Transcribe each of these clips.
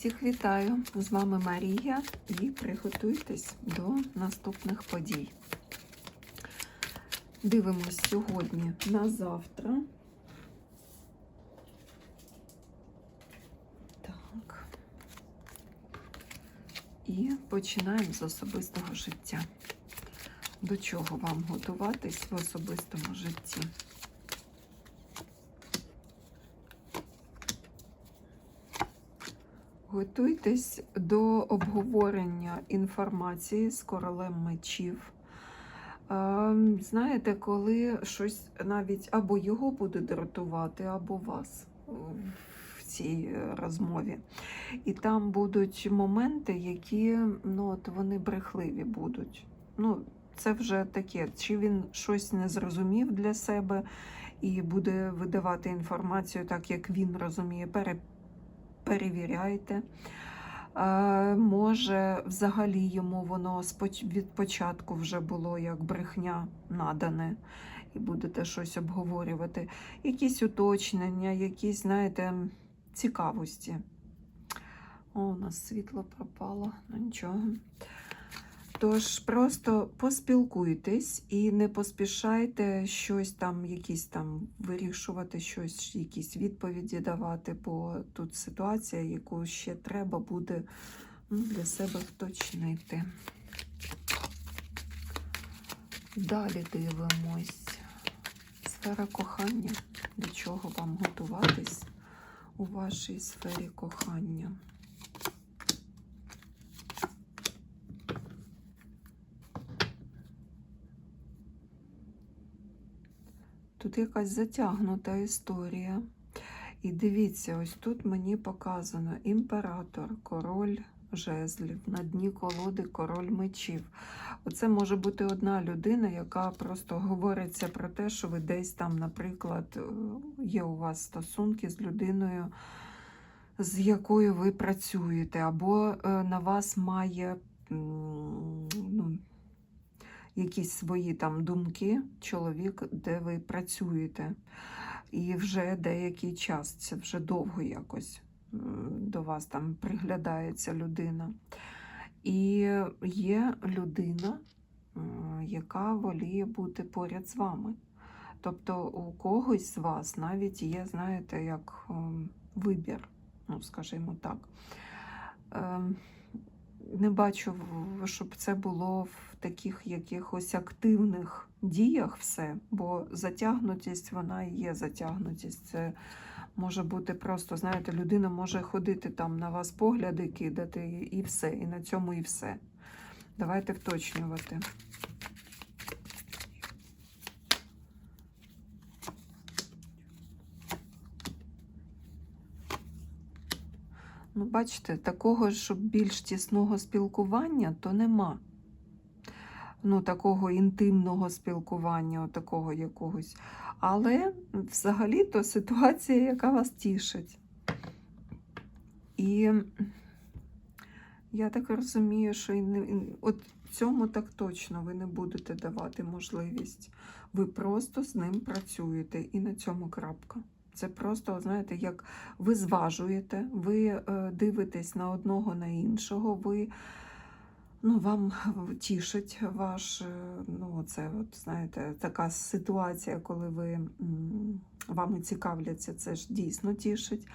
Всіх вітаю! З вами Марія і приготуйтесь до наступних подій. Дивимось сьогодні на завтра. Так. І починаємо з особистого життя. До чого вам готуватись в особистому житті? Готуйтесь до обговорення інформації з королем мечів. Е, Знаєте, коли щось навіть або його буде дратувати, або вас в цій е, розмові. І там будуть моменти, які ну, от вони брехливі будуть. Ну, це вже таке, чи він щось не зрозумів для себе і буде видавати інформацію так, як він розуміє, перевіряйте. Е, може, взагалі йому воно від початку вже було як брехня надане, і будете щось обговорювати. Якісь уточнення, якісь, знаєте, цікавості. О, у нас світло пропало, ну нічого. Тож просто поспілкуйтесь і не поспішайте щось там, якісь там вирішувати, щось, якісь відповіді давати, бо тут ситуація, яку ще треба буде ну, для себе вточнити. Далі дивимось. Сфера кохання. До чого вам готуватись у вашій сфері кохання? Тут якась затягнута історія. І дивіться, ось тут мені показано імператор, король жезлів, на дні колоди король мечів. Оце може бути одна людина, яка просто говориться про те, що ви десь там, наприклад, е, є у вас стосунки з людиною, з якою ви працюєте, або е, на вас має ну, якісь свої там думки, чоловік, де ви працюєте. І вже деякий час, це вже довго якось до вас там приглядається людина. І є людина, яка воліє бути поряд з вами. Тобто у когось з вас навіть є, знаєте, як ем, вибір, ну, скажімо так. Не бачу, щоб це було в таких якихось активних діях все, бо затягнутість, вона і є затягнутість. Це може бути просто, знаєте, людина може ходити там на вас погляди кидати, і все, і на цьому і все. Давайте вточнювати. Ну, бачите, такого, щоб більш тісного спілкування, то нема. Ну, такого інтимного спілкування, такого якогось. Але взагалі-то ситуація, яка вас тішить. І я так розумію, що і не, от цьому так точно ви не будете давати можливість. Ви просто з ним працюєте, і на цьому крапка. Це просто, знаєте, як ви зважуєте, ви е, дивитесь на одного на іншого, ви ну, вам тішить ваш, е, ну, це, от, знаєте, така ситуація, коли ви вами цікавляться, це ж дійсно тішить,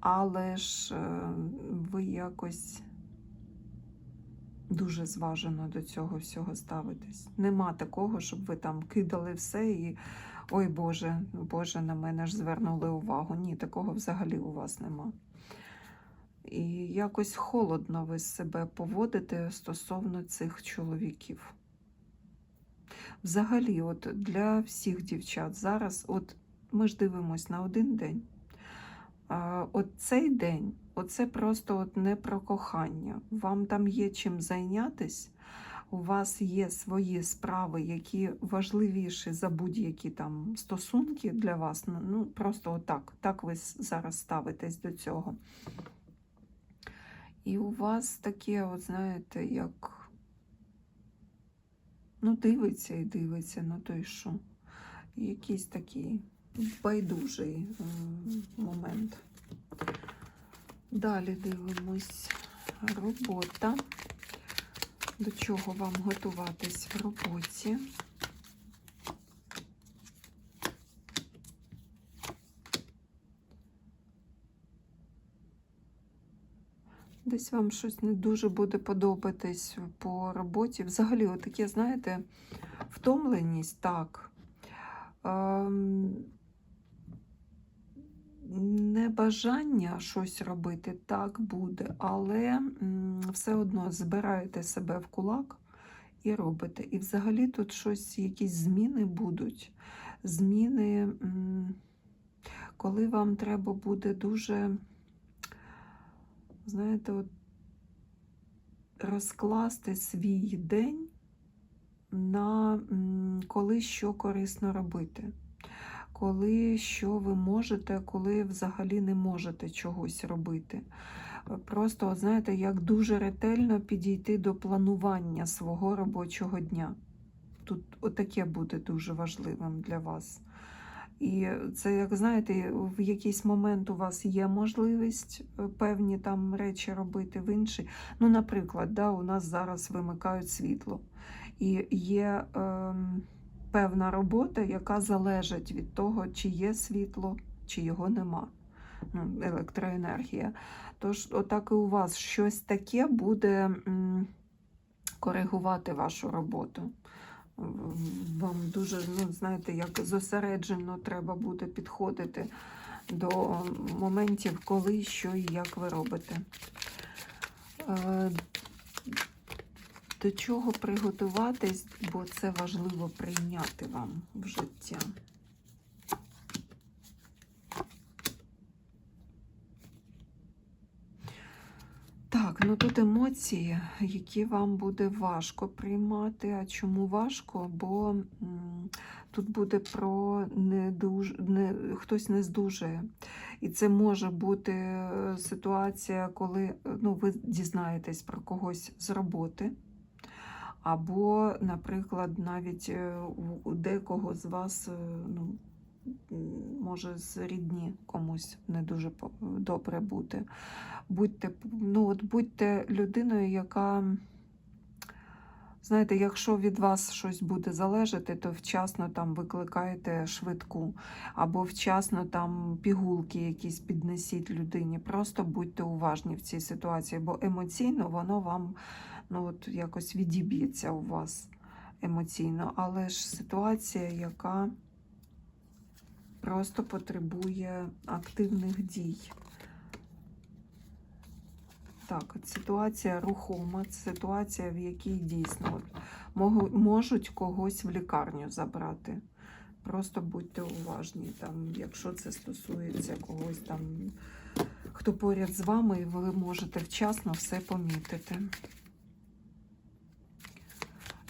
але ж е, ви якось дуже зважено до цього всього ставитесь. Нема такого, щоб ви там кидали все і ой Боже, Боже, на мене ж звернули увагу. Ні, такого взагалі у вас нема. І якось холодно ви себе поводите стосовно цих чоловіків. Взагалі, от для всіх дівчат зараз, от ми ж дивимось на один день. От цей день, оце просто от не про кохання. Вам там є чим зайнятись, у вас є свої справи, які важливіші за будь-які там стосунки для вас. Ну, Ну, просто отак. Так ви зараз ставитесь до цього. І у вас таке, от знаєте, як. Ну, дивиться і дивиться, ну то й що. Якийсь такий байдужий момент. Далі дивимось робота. До чого вам готуватись в роботі? Десь вам щось не дуже буде подобатись по роботі. Взагалі, отаке, знаєте, втомленість, так. Небажання щось робити так буде, але все одно збираєте себе в кулак і робите. І взагалі тут щось, якісь зміни будуть. Зміни, коли вам треба буде дуже, знаєте, от розкласти свій день на коли що корисно робити коли що ви можете, коли взагалі не можете чогось робити. Е, Просто, знаєте, як дуже ретельно підійти до планування свого робочого дня. Тут отаке буде дуже важливим для вас. І це, як знаєте, в якийсь момент у вас є можливість е, певні там речі робити в інший. Ну, наприклад, да, у нас зараз вимикають світло. І є. Ем, певна робота, яка залежить від того, чи є світло, чи його нема. Ну, електроенергія. Тож, отак і у вас щось таке буде коригувати вашу роботу. Вам дуже, ну, знаєте, як зосереджено треба буде підходити до моментів, коли, що і як ви робите. До чого приготуватись, бо це важливо прийняти вам в життя. Так, ну тут емоції, які вам буде важко приймати. А чому важко? Бо тут буде про недуж... не... хтось не здужує. І це може бути е, ситуація, коли е, ну, ви дізнаєтесь про когось з роботи. Або, наприклад, навіть е, у декого з вас ну, може з рідні комусь не дуже добре бути. Будьте, ну, от будьте людиною, яка, знаєте, якщо від вас щось буде залежати, то вчасно там викликаєте швидку, або вчасно там пігулки якісь піднесіть людині. Просто будьте уважні в цій ситуації, бо емоційно воно вам ну, от якось відіб'ється у вас емоційно. Але ж ситуація, яка просто потребує активних дій. Так, ситуація рухома, ситуація, в якій дійсно от, можуть когось в лікарню забрати. Просто будьте уважні, там, якщо це стосується когось там, хто поряд з вами, і ви можете вчасно все помітити.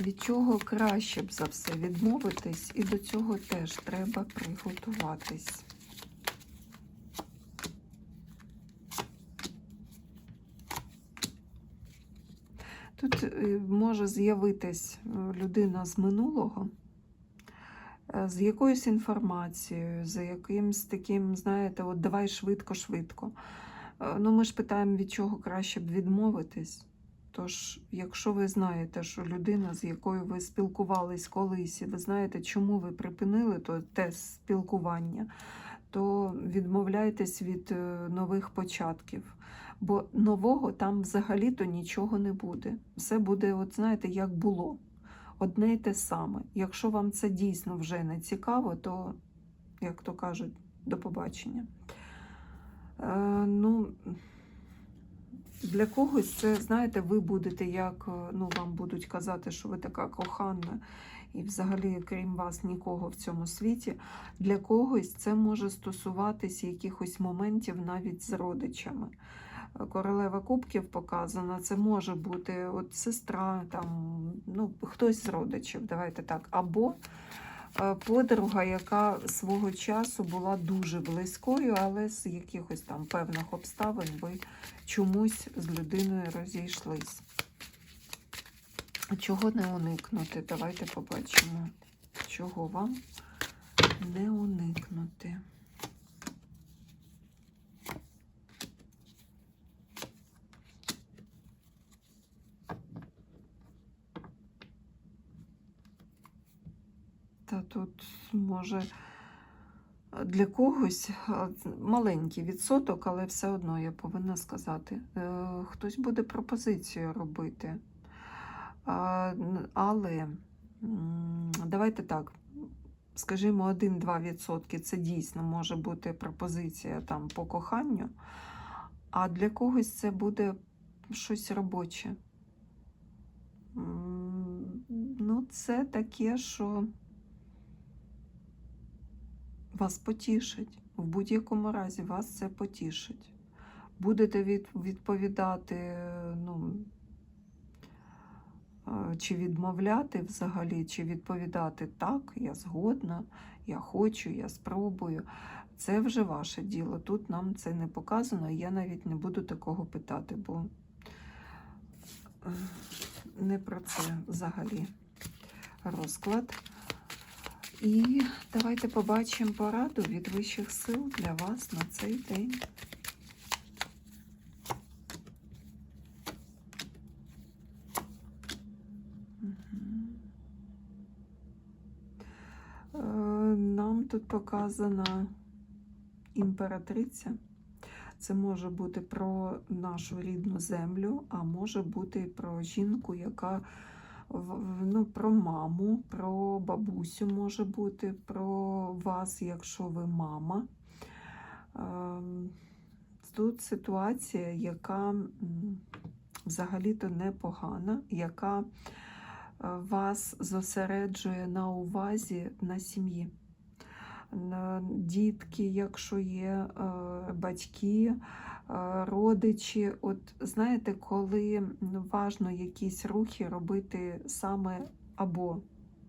Від чого краще б за все відмовитись, і до цього теж треба приготуватись. Тут е, може з'явитись е, людина з минулого, е, з якоюсь інформацією, за якимсь таким, знаєте, от давай швидко-швидко. Ну, ми ж питаємо, від чого краще б відмовитись. Тож, якщо ви знаєте, що людина, з якою ви спілкувались колись, і ви знаєте, чому ви припинили то те спілкування, то відмовляйтесь від е, нових початків. Бо нового там взагалі-то нічого не буде. Все буде, от знаєте, як було. Одне й те саме. Якщо вам це дійсно вже не цікаво, то, як то кажуть, до побачення. Е, ну... Для когось це, знаєте, ви будете як, ну, вам будуть казати, що ви така кохана, і взагалі, крім вас, нікого в цьому світі. Для когось це може стосуватися якихось моментів навіть з родичами. Королева Кубків показана, це може бути от сестра, там, ну, хтось з родичів, давайте так. Або Е, подруга, яка свого часу була дуже близькою, але з якихось там певних обставин ви чомусь з людиною розійшлись. Чого не уникнути? Давайте побачимо, чого вам не уникнути. Та тут може для когось маленький відсоток, але все одно я повинна сказати. е, Хтось буде пропозицію робити. Але давайте так. Скажімо, 1-2% це дійсно може бути пропозиція там по коханню, а для когось це буде щось робоче. Ну, це таке, що вас потішить. В будь-якому разі вас це потішить. Будете відповідати, ну, е, чи відмовляти взагалі, чи відповідати так, я згодна, я хочу, я спробую. Це вже ваше діло. Тут нам це не показано, і я навіть не буду такого питати, бо е, не про це взагалі розклад. І давайте побачимо пораду від вищих сил для вас на цей день. Е, Нам тут показана імператриця. Це може бути про нашу рідну землю, а може бути про жінку, яка ну, про маму, про бабусю може бути, про вас, якщо ви мама. Ем, Тут ситуація, яка взагалі-то непогана, яка е, вас зосереджує на увазі на сім'ї. Дітки, якщо є е, батьки, родичі. От знаєте, коли важно якісь рухи робити саме або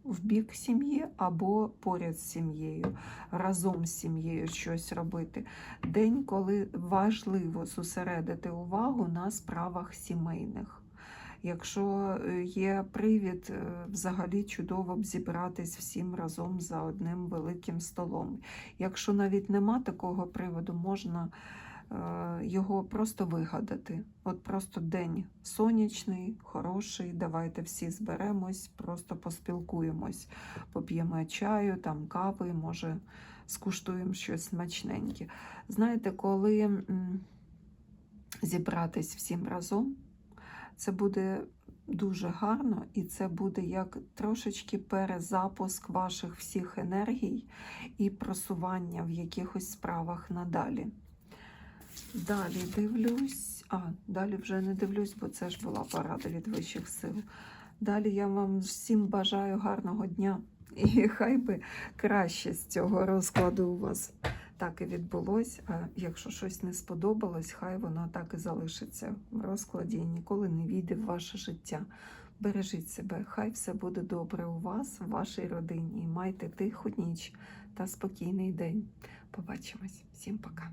в бік сім'ї, або поряд з сім'єю, разом з сім'єю щось робити. День, коли важливо зосередити увагу на справах сімейних. Якщо е, є привід, е, взагалі чудово б зібратись всім разом за одним великим столом. Якщо навіть нема такого приводу, можна його просто вигадати. От просто день сонячний, хороший, давайте всі зберемось, просто поспілкуємось, поп'ємо чаю, там кави, може скуштуємо щось смачненьке. Знаєте, коли зібратись всім разом, це буде дуже гарно, і це буде як трошечки перезапуск ваших всіх енергій і просування в якихось справах надалі. Далі дивлюсь, а далі вже не дивлюсь, бо це ж була порада від вищих сил. Далі я вам всім бажаю гарного дня. І хай би краще з цього розкладу у вас так і відбулось. А якщо щось не сподобалось, хай воно так і залишиться в розкладі і ніколи не війде в ваше життя. Бережіть себе, хай все буде добре у вас, в вашій родині. Майте тиху ніч та спокійний день. Побачимось. Всім пока.